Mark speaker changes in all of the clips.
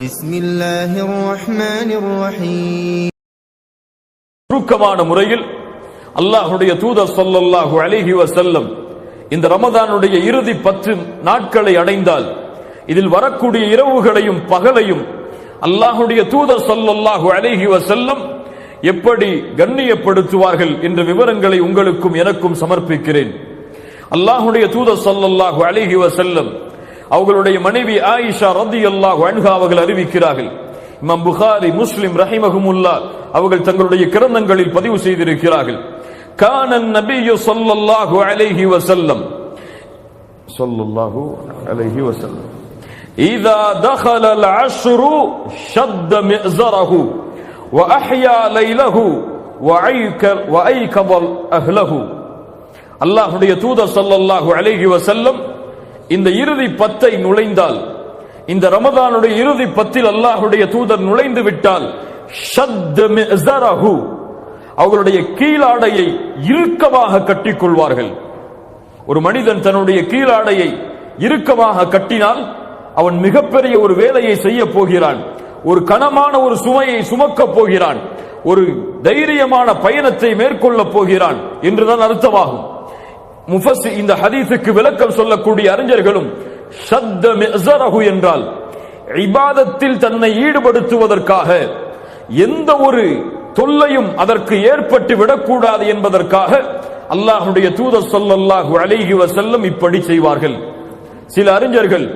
Speaker 1: بسم الله الرحمن الرحيم
Speaker 2: சுருக்கமான முறையில் அல்லாஹுடைய தூதர் ஸல்லல்லாஹு அலைஹி வஸல்லம் இந்த ரமதானுடைய இறுதி பத்து நாட்களை அடைந்தால் இதில் வரக்கூடிய இரவுகளையும் பகலையும் அல்லாஹுடைய தூதர் ஸல்லல்லாஹு அலைஹி வஸல்லம் எப்படி கண்ணியப்படுத்துவார்கள் என்ற விவரங்களை உங்களுக்கும் எனக்கும் சமர்ப்பிக்கிறேன் அல்லாஹுடைய தூதர் ஸல்லல்லாஹு அலைஹி வஸல்லம் அவர்களுடைய மனைவி ஆயிஷா ரலியல்லாஹு அன்ஹா அவர்கள் அறிவிக்கிறார்கள் இமாம் புகாரி முஸ்லிம் ரஹிமஹுமுல்லா அவர்கள் தங்களுடைய கிரந்தங்களில் பதிவு செய்திருக்கிறார்கள் கான நபியு ஸல்லல்லாஹு அலைஹி வஸல்லம் ஸல்லல்லாஹு அலைஹி வஸல்லம் إذا دخل العشر شد مئزره وأحيا ليله وأيك- وأيكظ أهله அல்லாஹுடைய தூதர் ஸல்லல்லாஹு அலைஹி வஸல்லம் இந்த இறுதி பத்தை நுழைந்தால் இந்த ரமதானுடைய இறுதி பத்தில் அல்லாஹுடைய தூதர் நுழைந்து விட்டால் அவர்களுடைய கீழாடையை இறுக்கமாக கட்டிக்கொள்வார்கள். ஒரு மனிதன் தன்னுடைய கீழாடையை இறுக்கமாக கட்டினால் அவன் மிகப்பெரிய ஒரு வேலையை செய்ய போகிறான். ஒரு கனமான ஒரு சுமையை சுமக்கப் போகிறான். ஒரு தைரியமான பயணத்தை மேற்கொள்ளப் போகிறான். என்றுதான் அர்த்தமாகும். முஃபஸ்ஸி இந்த ஹதீஸுக்கு விளக்கம் சொல்லக்கூடிய அறிஞர்களும் ஷத்த மிஸரஹு என்றால் இபாதத்தில் தன்னை ஈடுபடுத்துவதற்காக எந்த ஒரு தொல்லையும் அதற்கு ஏற்பட்டு விடக்கூடாது என்பதற்காக அல்லாஹுடைய தூதர் சொல்லல்லாஹு அலைஹி செல்லும் இப்படி செய்வார்கள். சில அறிஞர்கள்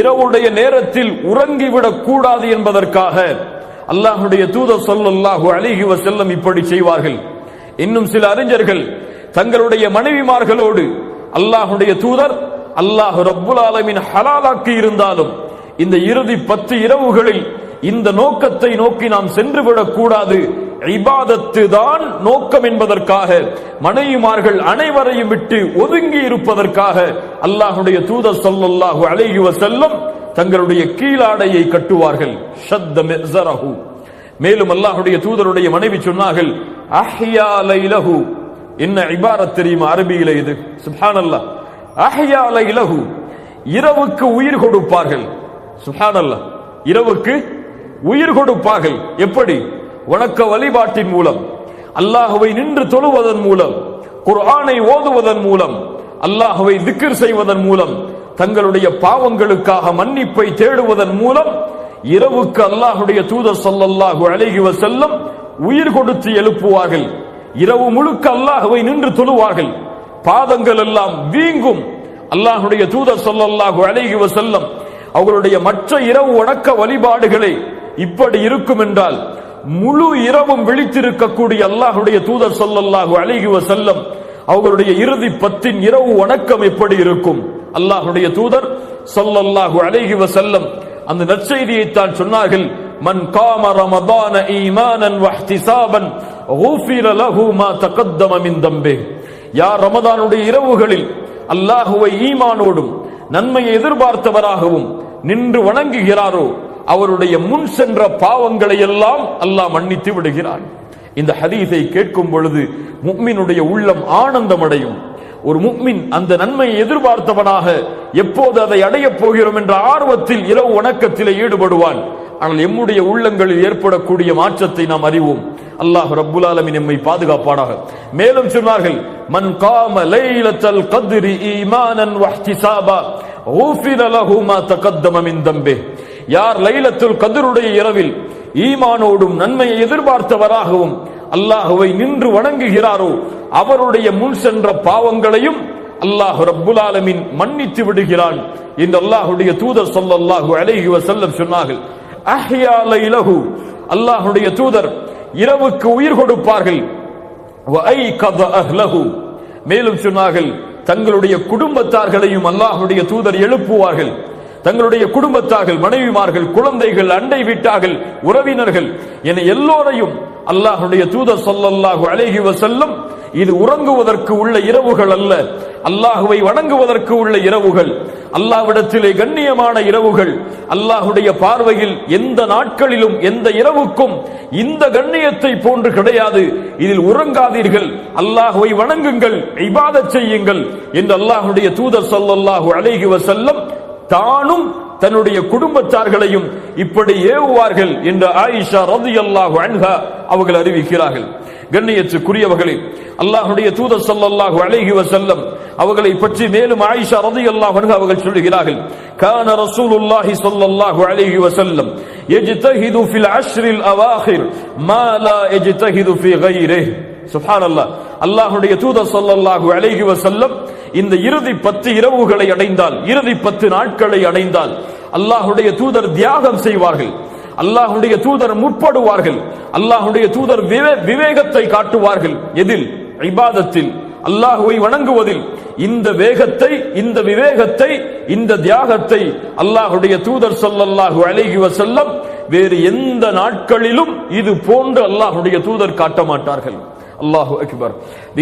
Speaker 2: இரவுடைய நேரத்தில் உறங்கிவிடக் கூடாது என்பதற்காக அல்லாஹுடைய தூதர் சொல்லல்லாஹு அலைஹி செல்லும் இப்படி செய்வார்கள். இன்னும் சில அறிஞர்கள் தங்களுடைய மனைவிமார்களோடு அல்லாஹுடைய தூதர் அல்லாஹ் ரப்புல் ஆலமின் ஹலாலாக்கி இருந்தாலும் இந்த இறுதி பத்து இரவுகளில் இந்த நோக்கத்தை நோக்கி நாம் சென்று விடக்கூடாது. இபாதத்து தான் நோக்கம் என்பதற்காக மனைவிமார்கள் அனைவரையும் விட்டு ஒதுங்கி இருப்பதற்காக அல்லாஹுடைய தூதர் சொல்லல்லாஹு அலைஹி செல்லும் தங்களுடைய கீழாடையை கட்டுவார்கள். ஷத்த மெசரஹு மேலும் அல்லாஹுடைய தூதருடைய மனைவி சொன்னார்கள் அஹ்யா லைலஹு. என்ன இபாரத் தெரியுமா? அரபியில இது. சுப்ஹானல்லாஹ். அஹ்யா இலகு இரவுக்கு உயிர் கொடுப்பார்கள். சுஹானல்லா இரவுக்கு உயிர் கொடுப்பார்கள். எப்படி? வணக்க வழிபாட்டின் மூலம். அல்லாஹுவை நின்று தொழுவதன் மூலம். குர்ஆனை ஓதுவதன் மூலம். அல்லாஹுவை திக்ர் செய்வதன் மூலம். தங்களுடைய பாவங்களுக்காக மன்னிப்பை தேடுவதன் மூலம். இரவுக்கு அல்லாஹுடைய தூதர் ஸல்லல்லாஹு அலைஹி செல்லும் உயிர் கொடுத்து எழுப்புவார்கள். இரவு முழுக்க அல்லாஹுவை நின்று தொழுவார்கள். பாதங்கள் எல்லாம் வீங்கும். அல்லாஹுடைய தூதர் சொல்லல்லாஹு அழகி செல்லம் அவர்களுடைய மற்ற இரவு வணக்க வழிபாடுகளை இப்படி இருக்கும் என்றால் முழு இரவும் விழித்திருக்கக்கூடிய அல்லாஹுடைய தூதர் சொல்லல்லாஹு அழகி செல்லம் அவர்களுடைய இறுதி பத்தின் இரவு வணக்கம் எப்படி இருக்கும்? அல்லாஹுடைய தூதர் சொல்லல்லாஹு அழகி செல்லம் அந்த நற்செய்தியை தான் சொன்னார்கள் மன் காம ரமதான ஈமானன் வஹ்திசாபன் யார் ரமதானுடைய இரவுகளில் அல்லாஹுவை ஈமானோடும் நன்மையை எதிர்பார்த்தவராகவும் நின்று வணங்குகிறாரோ அவருடைய முன் சென்ற பாவங்களை எல்லாம் அல்லாஹ் மன்னித்து விடுகிறான். இந்த ஹதீஸை கேட்கும் பொழுது முக்மினுடைய உள்ளம் ஆனந்தம் அடையும் ஒரு முக்மின் அந்த நன்மையை எதிர்பார்த்தவனாக எப்போது அதை அடையப் போகிறோம் என்ற ஆர்வத்தில் இரவு வணக்கத்திலே ஈடுபடுவான். ஆனால் எம்முடைய உள்ளங்களில் ஏற்படக்கூடிய மாற்றத்தை நாம் அறிவோம். அல்லாஹ் ரப்புல் ஆலமின் எம்மை பாதுகாப்பானாக. மேலும் சொன்னார்கள் மன் காம லைலத்தல் கத்ரி ஈமானன் வஹ்திசாபா ஊஃபிர லஹு மா தகத்தம மின் தம்பே. யார் லைலத்துல் கதிருடைய இரவில் ஈமானோடும் நன்மையை எதிர்பார்த்தவராகவும் அல்லாஹுவை நின்று வணங்குகிறாரோ அவருடைய முன் சென்ற பாவங்களையும் அல்லாஹ் ரப்புல் மன்னித்து விடுகிறான் என்று அல்லாஹுடைய தூதர் சொல்லல்லாஹு அலைஹி வசல்லம் சொன்னார்கள். அஹ்யா லைலஹு. அல்லாஹுடைய தூதர் இரவுக்கு உயிர் கொடுப்பார்கள். மேலும் சொன்னார்கள் தங்களுடைய குடும்பத்தார்களையும் அல்லாஹுடைய தூதர் எழுப்புவார்கள். தங்களுடைய குடும்பத்தார்கள் மனைவிமார்கள் குழந்தைகள் அண்டை வீட்டார்கள் உறவினர்கள் என எல்லோரையும் அல்லாஹுடைய தூதர் சொல்லல்லாஹு அழகி வசல்லும் இது உறங்குவதற்கு உள்ள இரவுகள் அல்ல. அல்லாஹுவை வணங்குவதற்கு உள்ள இரவுகள். அல்லாஹ்விடத்திலே கண்ணியமான இரவுகள். அல்லாஹுடைய பார்வையில் எந்த நாட்களிலும் எந்த இரவுக்கும் இந்த கண்ணியத்தை போன்று கிடையாது. இதில் உறங்காதீர்கள். அல்லாஹுவை வணங்குங்கள் இபாதத் செய்யுங்கள் என்று அல்லாஹுடைய தூதர் சொல்லல்லாஹு அழகி வசல்லம் தானும் தன்னுடைய குடும்பத்தார்களையும் இப்படி ஏவுவார்கள் என்று ஆயிஷா ரதியல்லாஹு அன்ஹா அவர்கள் அறிவிக்கிறார்கள். கண்ணியத்துக்குரியவர்களே அல்லாஹுடைய தூதர் சல்லாஹு அலைஹி செல்லம் அவர்களை பற்றி மேலும் ஆயிஷா ரதியல்லாஹு அன்ஹா அவர்கள் சொல்லுகிறார்கள் கான ரசூலுல்லாஹி ஸல்லல்லாஹு அழகி வசல்லம் எஜ்தஹிது ஃபில் அஷ்ரில் அவாஹிர் மா லா யஜ்தஹிது ஃபி கைரிஹ். சுப்ஹானல்லாஹ் அல்லாஹுடைய தூதர் ஸல்லல்லாஹு அலைஹி வஸல்லம் இந்த இறுதி பத்து இரவுகளை அடைந்தால் இறுதி பத்து நாட்களை அடைந்தால் அல்லாஹுடைய தூதர் தியாகம் செய்வார்கள். அல்லாஹுடைய தூதர் முற்படுவார்கள். அல்லாஹுடைய தூதர் விவே- விவேகத்தை காட்டுவார்கள். எதில்? இபாதத்தில். அல்லாஹுவை வணங்குவதில். இந்த வேகத்தை இந்த விவேகத்தை இந்த தியாகத்தை அல்லாஹுடைய தூதர் சொல்லல்லாஹு அலைஹி செல்லம் வேறு எந்த நாட்களிலும் இது போன்று அல்லாஹுடைய தூதர் காட்ட மாட்டார்கள் அல்லாஹு அக்பர்.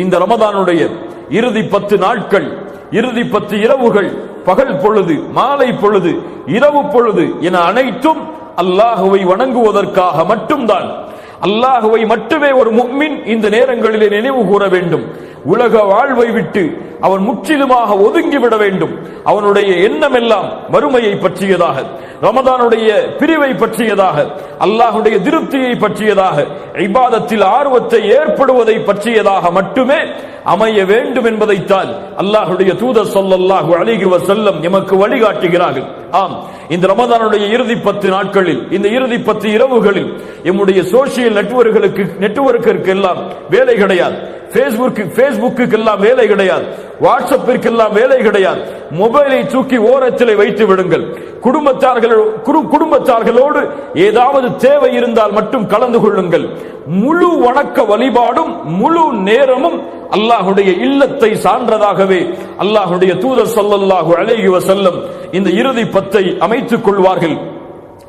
Speaker 2: இந்த ரமதானுடைய இறுதி பத்து நாட்கள் இறுதி பத்து இரவுகள் பகல் பொழுது மாலை பொழுது இரவு பொழுது என அனைத்தும் அல்லாஹுவை வணங்குவதற்காக மட்டும்தான். அல்லாஹுவை மட்டுமே ஒரு முக்மின் இந்த நேரங்களிலே நினைவு கூற வேண்டும். உலக வாழ்வை விட்டு அவன் முற்றிலுமாக ஒதுங்கிவிட வேண்டும். அவனுடைய எண்ணம் எல்லாம் வறுமையை பற்றியதாக ரமதானுடைய பிரிவை பற்றியதாக அல்லாஹுடைய திருப்தியை பற்றியதாக இபாதத்தில் ஆர்வத்தை ஏற்படுவதை பற்றியதாக மட்டுமே அமைய வேண்டும் என்பதைத்தான் அல்லாஹுடைய தூதர் சொல்லல்லாஹு அலைஹி செல்லம் எமக்கு வழிகாட்டுகிறார்கள். ஆம். இந்த ரமதானுடைய இறுதி பத்து நாட்களில் இந்த இறுதி பத்து இரவுகளில் எம்முடைய சோசியல் நெட்வொர்க்குகளுக்கு நெட்வொர்க்கிற்கு எல்லாம் வேலை கிடையாது. ஃபேஸ்புக்கு ஃபேஸ்புக்கு எல்லாம் வேலை கிடையாது. வாட்ஸ்அப்பிற்கெல்லாம் வேலை கிடையாது. மொபைலை தூக்கி ஓரத்திலே வைத்து விடுங்கள். குடும்பத்தார்கள் குரு- குடும்பத்தார்களோடு ஏதாவது தேவை இருந்தால் மட்டும் கலந்து கொள்ளுங்கள். முழு வணக்க வழிபாடும் முழு நேரமும் அல்லாஹுடைய இல்லத்தை சான்றதாகவே அல்லாஹுடைய தூதர் சொல்லல்லாஹு அலைஹி செல்லும் இந்த இறுதி பத்தை அமைத்துக் கொள்வார்கள்.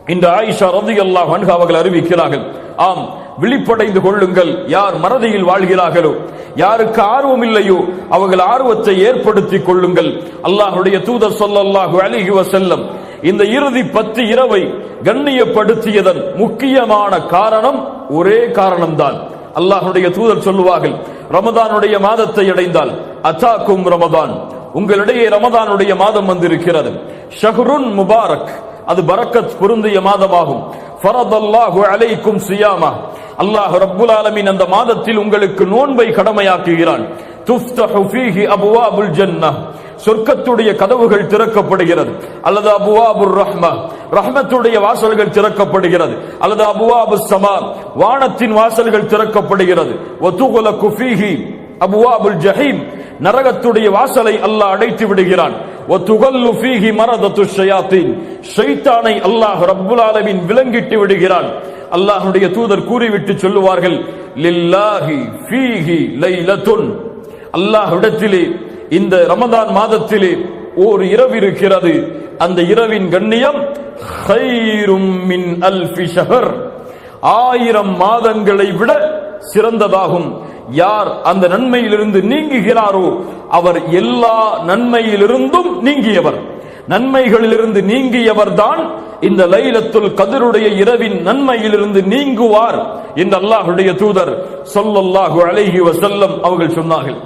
Speaker 2: இந்த ஆயிஷா ரலியல்லாஹு அல்லாஹ் அவர்கள் அறிவிக்கிறார்கள். ஆம் விழிப்படைந்து கொள்ளுங்கள். யார் மறதியில் வாழ்கிறார்களோ யாருக்கு ஆர்வம் இல்லையோ அவர்கள் ஆர்வத்தை ஏற்படுத்திக் கொள்ளுங்கள். அல்லாஹுடைய தூதர் சொல்லல்லாஹு அலைஹி வஸல்லம் இந்த இறுதி பத்து இரவை கண்ணியப்படுத்தியதன் முக்கியமான காரணம் ஒரே காரணம்தான். அல்லாஹுடைய தூதர் சொல்லுவார்கள் ரமதானுடைய மாதத்தை அடைந்தால் அத்தாக்கும் ரமதான். உங்களிடையே ரமதானுடைய மாதம் வந்திருக்கிறது. ஷஹ்ருன் முபாரக் அது பரக்கத் பொருந்திய மாதமாகும். ஃபரதல்லாஹு அலைக்கும் சியாமா அல்லாஹ் ரப்புல் ஆலமீன் அந்த மாதத்தில் உங்களுக்கு நோன்பை கடமையாக்குகிறான். துஃப்தஹு ஃபீஹி அபுவாபுல் ஜன்னஹ். சொர்க்கத்துடைய கதவுகள் திறக்கப்படுகிறது. அல்லது அபுவாபுர் ரஹ்மா. ரஹ்மத்துடைய வாசல்கள் திறக்கப்படுகிறது. அல்லது அபுவாபு சமா. வானத்தின் வாசல்கள் திறக்கப்படுகிறது. வதுகுலகு குஃபீஹி அபுவாபுல் ஜஹீம். நரகத்துடைய வாசலை அல்லாஹ் அடைத்து விடுகிறான். ஒத்துகல்லு ஃபீஹி மரதத்து ஷயாத்தின் ஷைத்தானை அல்லாஹ் ரப்புல் ஆலமின் விலங்கிட்டு விடுகிறான். அல்லாஹ்வுடைய தூதர் கூறிவிட்டு சொல்லுவார்கள் லில்லாஹி ஃபீஹி லைலத்துன். அல்லாஹ்விடத்திலே இந்த ரமதான் மாதத்திலே ஓர் இரவு இருக்கிறது. அந்த இரவின் கண்ணியம் ஹைரும் மின் அல்ஃபி ஷஹர். ஆயிரம் மாதங்களை விட சிறந்ததாகும். யார் அந்த நன்மையிலிருந்து நீங்குகிறாரோ அவர் எல்லா நன்மையிலிருந்தும் நீங்கியவர். நன்மைகளிலிருந்து நீங்கியவர் தான் இந்த லைலத்துல் கதிருடைய இரவின் நன்மையிலிருந்து நீங்குவார். இந்த அல்லாஹுடைய தூதர் சொல்லல்லாஹு அழகி வஸல்லம் அவர்கள் சொன்னார்கள்